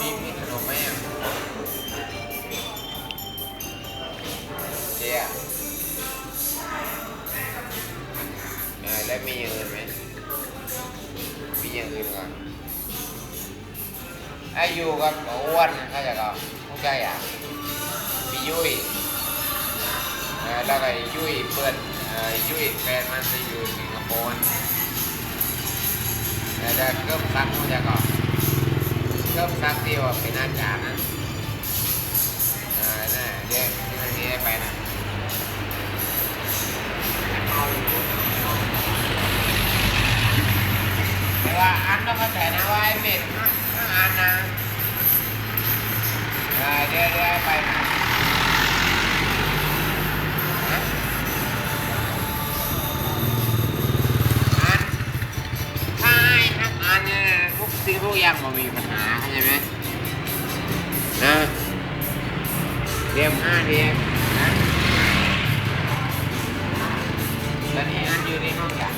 มีมีขนมไหมอ่เจ๊อะแล้วมีอย่างอื่นไหมมีอย่างอื่นก่อนไออยู่กับอ้วนเข้าใจก่อนเข้าใจอะมียุ้ยแล้วก็ยุ้ยเปิ้ลยุ้ยแฟนมันจะอยู่สิงคโปร์แล้วก็เพิ่มครั้งเข้าใจก่อน ก็ซักเดียวเป็นอาจารย์นะนั่น่ะเดี๋ยวที่นั่นที่ได้ไปนะแต่ว่าอันต้องเข้าใจนะว่าไอ้เม็ดอันนะ ซื้อพวกย่างมันมีปัญหาใช่ไหมนะเดียมห้าเดียมนะตอนนี้อันอยู่ในห้องจ้ะ